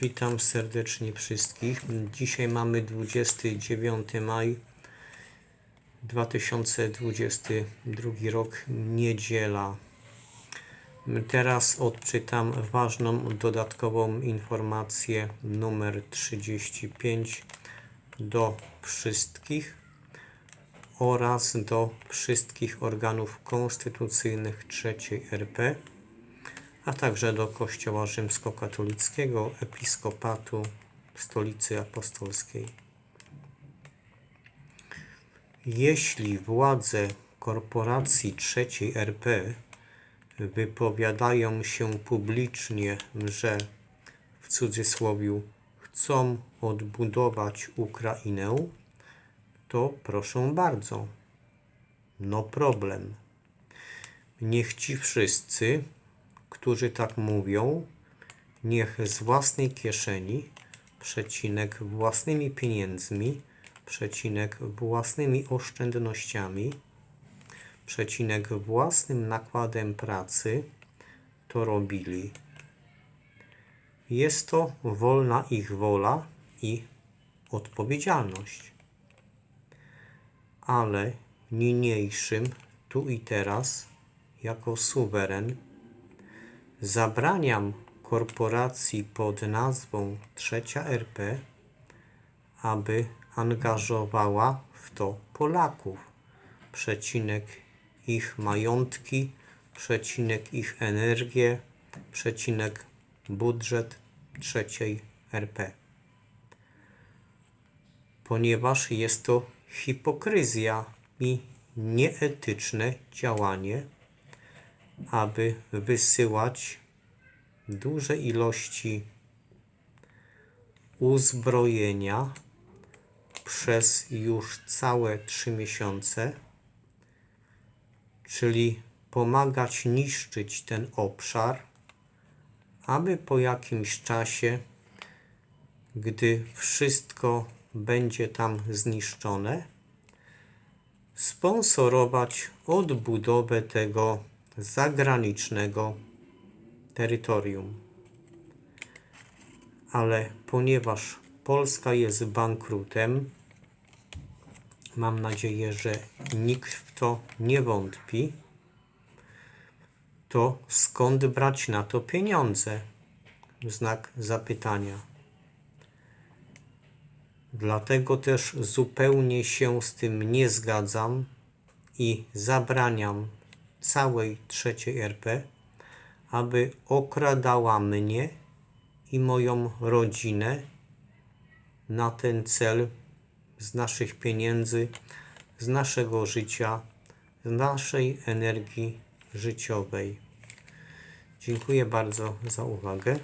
Witam serdecznie wszystkich. Dzisiaj mamy 29 maj 2022 rok, niedziela. Teraz odczytam ważną dodatkową informację numer 35 do wszystkich oraz do wszystkich organów konstytucyjnych III RP a także do Kościoła Rzymskokatolickiego, Episkopatu Stolicy Apostolskiej. Jeśli władze korporacji trzeciej RP wypowiadają się publicznie, że w cudzysłowie chcą odbudować Ukrainę, to proszę bardzo. No problem. Niech ci wszyscy którzy tak mówią, niech z własnej kieszeni, przecinek własnymi pieniędzmi, przecinek własnymi oszczędnościami, przecinek własnym nakładem pracy to robili. Jest to wolna ich wola i odpowiedzialność. Ale niniejszym, tu i teraz, jako suweren, Zabraniam korporacji pod nazwą Trzecia RP, aby angażowała w to Polaków. Przecinek ich majątki, przecinek ich energię, przecinek budżet trzeciej RP. Ponieważ jest to hipokryzja i nieetyczne działanie, aby wysyłać duże ilości uzbrojenia przez już całe trzy miesiące, czyli pomagać niszczyć ten obszar, aby po jakimś czasie, gdy wszystko będzie tam zniszczone, sponsorować odbudowę tego zagranicznego terytorium. Ale ponieważ Polska jest bankrutem, mam nadzieję, że nikt w to nie wątpi, to skąd brać na to pieniądze? Znak zapytania. Dlatego też zupełnie się z tym nie zgadzam i zabraniam całej trzeciej RP, aby okradała mnie i moją rodzinę na ten cel z naszych pieniędzy, z naszego życia, z naszej energii życiowej. Dziękuję bardzo za uwagę.